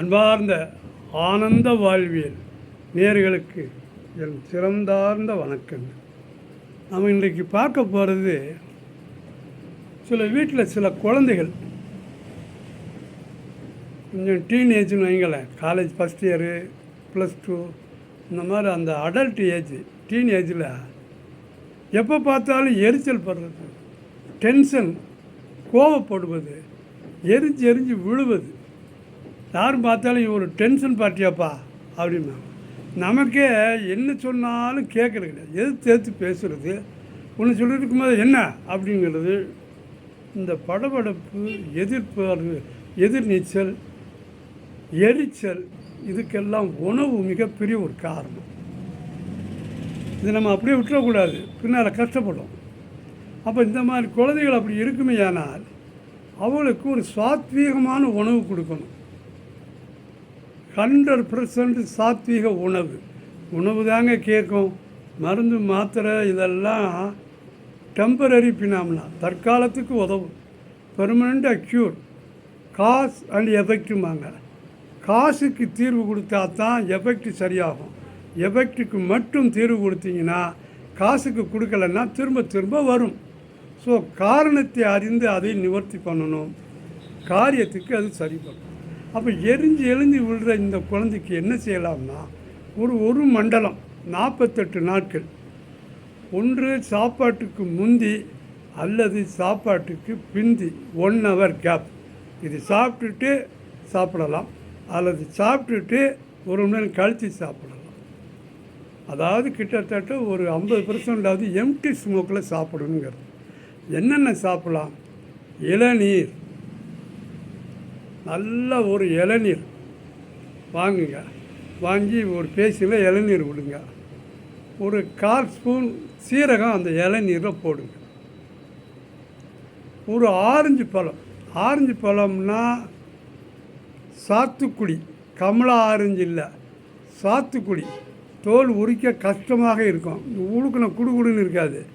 அன்பார்ந்த ஆனந்த வாழ்வியல் நேர்களுக்கு என் சிறந்தார்ந்த வணக்கங்கள் நம்ம இன்றைக்கு பார்க்க போகிறது சில வீட்டில் சில குழந்தைகள். கொஞ்சம் டீனேஜ்னு வைங்களேன் college first year plus two இந்த மாதிரி அந்த அடல்ட் ஏஜ் டீன் ஏஜில் எப்போ பார்த்தாலும் எரிச்சல் படுறது டென்ஷன் கோவப்படுவது எரிஞ்சு எரிஞ்சு விழுவது. யாரும் பார்த்தாலும் இவர் ஒரு டென்ஷன் பார்ட்டியாப்பா அப்படின்னா நமக்கே என்ன சொன்னாலும் கேட்குறது கிடையாது. எதிர்த்து எதிர்த்து பேசுகிறது ஒன்று சொல்லிட்டு இருக்கும்போது என்ன அப்படிங்கிறது இந்த படபடப்பு எதிர்ப்பு எதிர்நீச்சல் எரிச்சல் இதுக்கெல்லாம் உணவு மிகப்பெரிய ஒரு காரணம். இது நம்ம அப்படியே விட்டுறக்கூடாது. பின்னால் கஷ்டப்படும். அப்போ இந்த மாதிரி குழந்தைகள் அப்படி இருக்குமே ஆனால் அவளுக்கு ஒரு சாத்வீகமான உணவு கொடுக்கணும். ஹண்ட்ரட் பர்சன்ட் சாத்வீக உணவு. உணவு தாங்க கேட்கும் மருந்து மாத்திரை இதெல்லாம் டெம்பரரி பினாமினா. தற்காலத்துக்கு உதவும். பெர்மனண்ட் க்யூர் காஸ் அண்ட் எஃபெக்டுமாங்க காசுக்கு தீர்வு கொடுத்தா தான் எஃபெக்ட் சரியாகும். எஃபெக்ட்டுக்கு மட்டும் தீர்வு கொடுத்தீங்கன்னா காசுக்கு கொடுக்கலன்னா திரும்ப திரும்ப வரும். ஸோ காரணத்தை அறிந்து அதை நிவர்த்தி பண்ணணும். காரியத்துக்கு அது சரி பண்ணும் அப்போ எரிஞ்சு எரிஞ்சு விழுற இந்த குழந்தைக்கு என்ன செய்யலாம்னா ஒரு ஒரு மண்டலம் நாற்பத்தெட்டு நாட்கள். ஒன்று சாப்பாட்டுக்கு முந்தி அல்லது சாப்பாட்டுக்கு பிந்தி ஒன் ஹவர் கேப் இது சாப்பிட்டுட்டு சாப்பிடலாம் அல்லது சாப்பிட்டுட்டு ஒரு மணி நேரம் கழித்து சாப்பிடலாம். அதாவது கிட்டத்தட்ட ஒரு ஐம்பது பர்சன்டாவது எம்டி ஸ்மோக்கில் சாப்பிடணுங்கிறது. என்னென்ன சாப்பிடலாம்? இளநீர். நல்ல ஒரு இளநீர். வாங்குங்க. வாங்கி ஒரு பேசியில் இளநீர் விடுங்க. ஒரு கால் ஸ்பூன் சீரகம் அந்த இளநீரில் போடுங்க. ஒரு ஆரஞ்சு பழம். ஆரஞ்சு பழம்னா சாத்துக்குடி. கமலா ஆரஞ்சு இல்லை. சாத்துக்குடி. தோல் உரிக்க கஷ்டமாக இருக்கும். இந்த உழுக்குன குடுகுடுன்னு இருக்காது.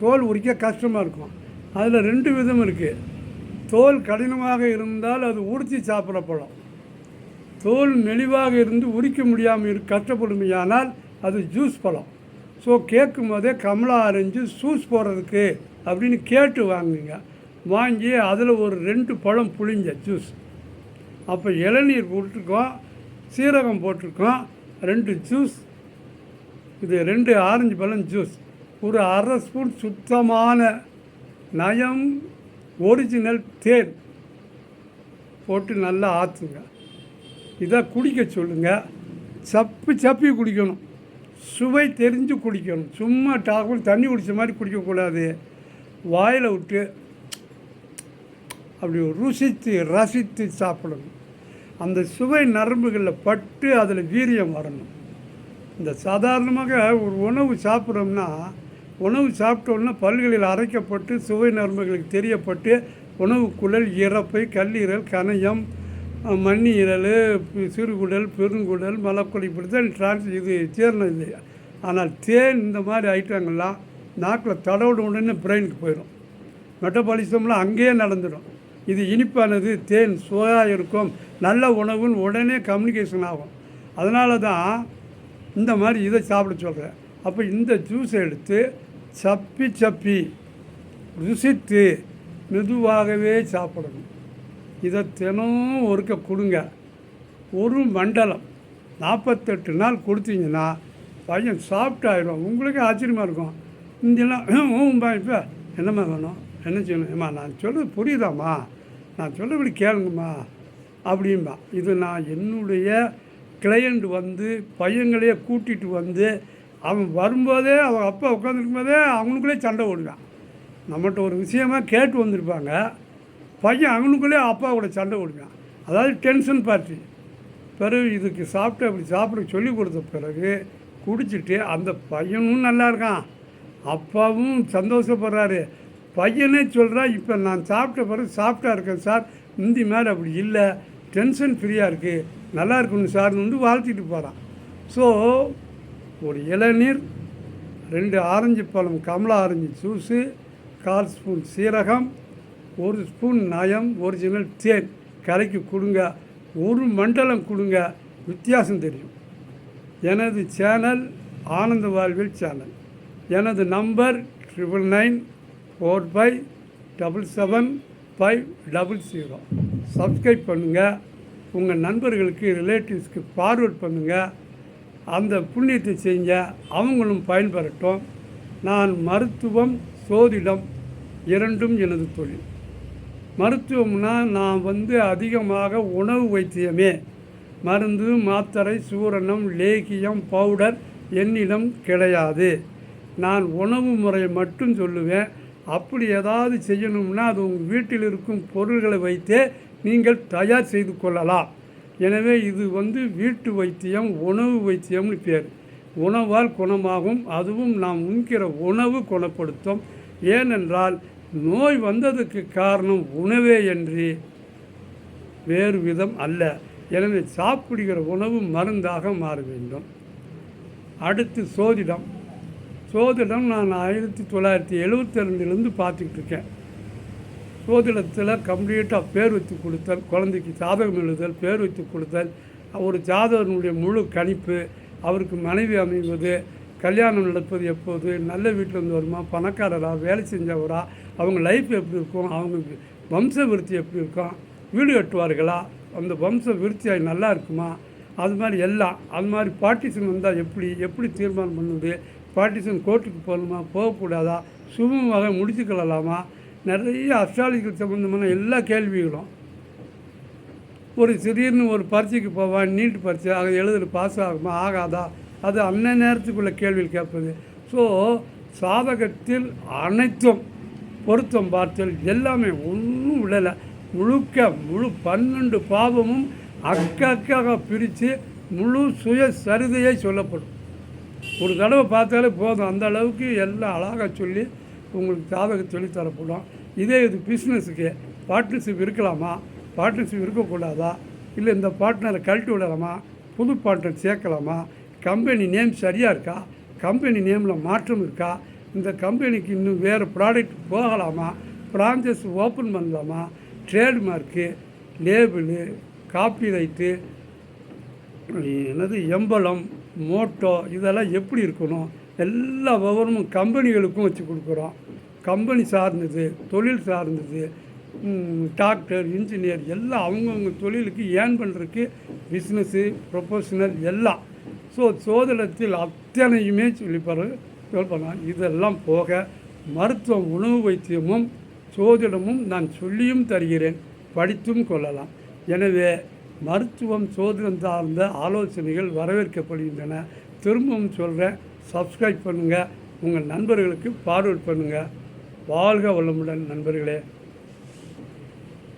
தோல் உரிக்க கஷ்டமாக இருக்கும். அதில் ரெண்டு விதம் இருக்குது தோல் கடினமாக இருந்தால் அது உடுத்தி சாப்பிட்ற பழம் தோல் நெளிவாக இருந்து உரிக்க முடியாமல் இரு கஷ்டப்படுமையானால் அது ஜூஸ் பழம். ஸோ கேட்கும் போதே கமலா ஆரஞ்சு ஜூஸ் போடுறதுக்கு அப்படின்னு கேட்டு வாங்குங்க. வாங்கி அதில் ஒரு ரெண்டு பழம் புளிஞ்ச ஜூஸ். அப்போ இளநீர் போட்டிருக்கோம் சீரகம் போட்டிருக்கோம் ரெண்டு ஜூஸ். இது ரெண்டு ஆரஞ்சு பழம் ஜூஸ். ஒரு அரை ஸ்பூன் சுத்தமான நயம் ஒரிஜினல் தேன் போட்டு நல்லா ஆற்றுங்க இதை குடிக்க சொல்லுங்கள் சப்பி சப்பி குடிக்கணும். சுவை தெரிஞ்சு குடிக்கணும். சும்மா டாக்குன்னு தண்ணி குடித்த மாதிரி குடிக்கக்கூடாது வாயில் விட்டு அப்படி ருசித்து ரசித்து சாப்பிடணும். அந்த சுவை நரம்புகளில் பட்டு அதில் வீரியம் வரணும். இந்த சாதாரணமாக ஒரு உணவு சாப்பிட்றோம்னா உணவு சாப்பிட்டோன்னா பல்களில் அரைக்கப்பட்டு சுவை நரம்புகளுக்கு தெரியப்பட்டு உணவு குழல் இறப்பை கல்லீரல் கணையம் மண்ணீரல் சிறுகுடல் பெருங்குடல் மலக்குடல் இப்படி தான் டிரான்ஸ் இது ஜீரணம் இல்லையா? ஆனால் தேன் இந்த மாதிரி ஐட்டங்கள்லாம் நாக்கில் தடவிட உடனே பிரெயினுக்கு போயிடும் மெட்டபாலிசம்லாம் அங்கேயே நடந்துடும் இது இனிப்பானது தேன் சுவையாக இருக்கும் நல்ல உணவுன்னு உடனே கம்யூனிகேஷன் ஆகும். அதனால தான் இந்த மாதிரி இதை சாப்பிட சொல்கிறேன் அப்போ இந்த ஜூஸை எடுத்து சப்பி சப்பி ருசித்து மெதுவாகவே சாப்பிடணும். இதை தினமும் ஒருக்க கொடுங்க. ஒரு மண்டலம் நாற்பத்தெட்டு நாள் கொடுத்தீங்கன்னா பையன் சாப்பிட்டாயிடும் உங்களுக்கே ஆச்சரியமாக இருக்கும். இங்கெல்லாம் ஊம்பா இப்போ என்னம்மா வேணும்? என்ன செய்யணும்? ஏம்மா நான் சொல்கிறது புரியுதாம்மா? நான் சொல்கிறபடி கேளுங்கம்மா. அப்படிம்பா. இது நான் என்னுடைய கிளையண்ட் வந்து பையங்களையே கூட்டிகிட்டு வந்து அவன் வரும்போதே அவன் அப்பா உட்காந்துருக்கும் போதே அவனுக்குள்ளே சண்டை ஓடுவான் நம்மகிட்ட ஒரு விஷயமா கேட்டு வந்திருப்பாங்க. பையன் அவனுக்குள்ளே அப்பா கூட சண்டை ஓடுவான் அதாவது டென்ஷன் பார்ட்டி பிறகு இதுக்கு சாப்பிட்டு அப்படி சாப்பிட சொல்லி கொடுத்த பிறகு குடிச்சிட்டு அந்த பையனும் நல்லா இருக்கான். அப்பாவும் சந்தோஷப்படுறாரு. பையனே சொல்கிறான் இப்போ நான் சாப்பிட்ட பிறகு சாப்பிட்டா இருக்கேன் சார். முந்தி மாதிரி அப்படி இல்லை. டென்ஷன் ஃப்ரீயாக இருக்குது நல்லா இருக்கணும் சார்னு வந்து வாழ்த்திட்டு போகிறான் ஸோ ஒரு இளநீர் ரெண்டு ஆரஞ்சு பழம் கமலா ஆரஞ்சு ஜூஸு கால் ஸ்பூன் சீரகம் ஒரு ஸ்பூன் நயம் ஒரிஜினல் தேன். கரைக்கு கொடுங்க. ஒரு மண்டலம் கொடுங்க. வித்தியாசம் தெரியும். எனது சேனல் ஆனந்த வாழ்வில் சேனல். எனது number triple nine four five double seven five double zero. Subscribe பண்ணுங்கள் உங்கள் நண்பர்களுக்கு ரிலேட்டிவ்ஸ்க்கு ஃபார்வர்ட் பண்ணுங்கள் அந்த புண்ணியத்தை செஞ்ச அவங்களும் பயன்பெறட்டும். நான் மருத்துவம் சோதிடம் இரண்டும் எனது தொழில். மருத்துவம்னா நான் வந்து அதிகமாக உணவு வைத்தியமே. மருந்து மாத்திரை சூரணம் லேகியம் பவுடர் என்னிடம் கிடையாது. நான் உணவு முறையை மட்டும் சொல்லுவேன். அப்படி ஏதாவது செய்யணும்னா அது உங்கள் வீட்டில் இருக்கும் பொருள்களை வைத்தே நீங்கள் தயார் செய்து கொள்ளலாம். எனவே இது வந்து வீட்டு வைத்தியம் உணவு வைத்தியம்னு பேர். உணவால் குணமாகும் அதுவும் நாம் உண்கிற உணவு குணப்படுத்தும். ஏனென்றால் நோய் வந்ததுக்கு காரணம் உணவே என்று வேறு விதம் அல்ல. எனவே சாப்பிடுகிற உணவு மருந்தாக மாற வேண்டும். அடுத்து சோதிடம். சோதிடம் நான் ஆயிரத்தி தொள்ளாயிரத்தி எழுபத்தி ரெண்டுலேருந்து பார்த்துக்கிட்டு இருக்கேன். ஜோதிடத்தில் கம்ப்ளீட்டாக பேர் வைத்து கொடுத்தல் குழந்தைக்கு ஜாதகம் எழுதல் பேர் வைத்து கொடுத்தல் ஒரு ஜாதகனுடைய முழு கணிப்பு அவருக்கு மனைவி அமைவது கல்யாணம் நடப்பது எப்போது நல்ல வீட்டில் வந்து வருமா பணக்காரரா வேலை செஞ்சவரா அவங்க லைஃப் எப்படி இருக்கும் அவங்க வம்ச விருத்தி எப்படி இருக்கும் வீடு கட்டுவார்களா அந்த வம்ச விருத்தி நல்லா இருக்குமா அது மாதிரி எல்லாம் அது மாதிரி பார்ட்டிஷன் வந்தால் எப்படி எப்படி தீர்மானம் பண்ணுது பார்ட்டிஷன் கோர்ட்டுக்கு போகணுமா போகக்கூடாதா சுமமாக முடிச்சுக்கொள்ளலாமா நிறைய அஸ்ட்ராலஜிக்கல் சம்மந்தமான எல்லா கேள்விகளும். ஒரு திடீர்னு ஒரு பரீட்சைக்கு போவான் நீட் பரீட்சை அதை எழுதுற பாஸ் ஆகுமா ஆகாதா? அது அன்ன நேரத்துக்குள்ள கேள்வியில் கேட்பது. ஸோ சாதகத்தில் அனைத்தும் பொருத்தம் பார்த்தல் எல்லாமே ஒன்றும் விடலை. முழுக்க முழு பன்னெண்டு பாவமும் அக்கக்காக பிரித்து முழு சுய சரிதையை சொல்லப்படும். ஒரு தடவை பார்த்தாலே போதும். அந்த அளவுக்கு எல்லாம் அழகாக சொல்லி உங்களுக்கு ஜாதகம் சொல்லித்தரப்படும் இதே இது பிஸ்னஸுக்கு பார்ட்னர்ஷிப் இருக்கலாமா? பார்ட்னர்ஷிப் இருக்கக்கூடாதா? இல்லை இந்த பார்ட்னரை கழட்டி விடலாமா? புது பார்ட்னர் சேர்க்கலாமா? கம்பெனி நேம் சரியாக இருக்கா? கம்பெனி நேமில் மாற்றம் இருக்கா? இந்த கம்பெனிக்கு இன்னும் வேறு ப்ராடக்ட் போகலாமா? பிரான்ச்சஸ் ஓப்பன் பண்ணலாமா? ட்ரேட்மார்க்கு லேபிளு காப்பி ரைட்டு என்னது எம்பளம் மோட்டோ இதெல்லாம் எப்படி இருக்கணும்? எல்லா விவரமும் கம்பெனிகளுக்கும் வச்சு கொடுக்குறோம். கம்பெனி சார்ந்தது தொழில் சார்ந்தது டாக்டர் இன்ஜினியர் எல்லாம் அவங்கவுங்க தொழிலுக்கு ஏன் பண்ணுறதுக்கு பிஸ்னஸ்ஸு ப்ரொஃபஷனல் எல்லாம். ஸோ சோதனத்தில் அத்தனையுமே சொல்லிப்பாரு சொல்லலாம் இதெல்லாம் போக மருத்துவம் உணவு வைத்தியமும் சோதிடமும் நான் சொல்லியும் தருகிறேன். படித்தும் கொள்ளலாம். எனவே மருத்துவம் சோதனம் சார்ந்த ஆலோசனைகள் வரவேற்கப்படுகின்றன. திரும்பவும் சொல்கிறேன் சப்ஸ்கிரைப் பண்ணுங்கள் உங்கள் நண்பர்களுக்கு ஃபார்வர்ட் பண்ணுங்கள் வாழ்க வளமுடன் நண்பர்களே.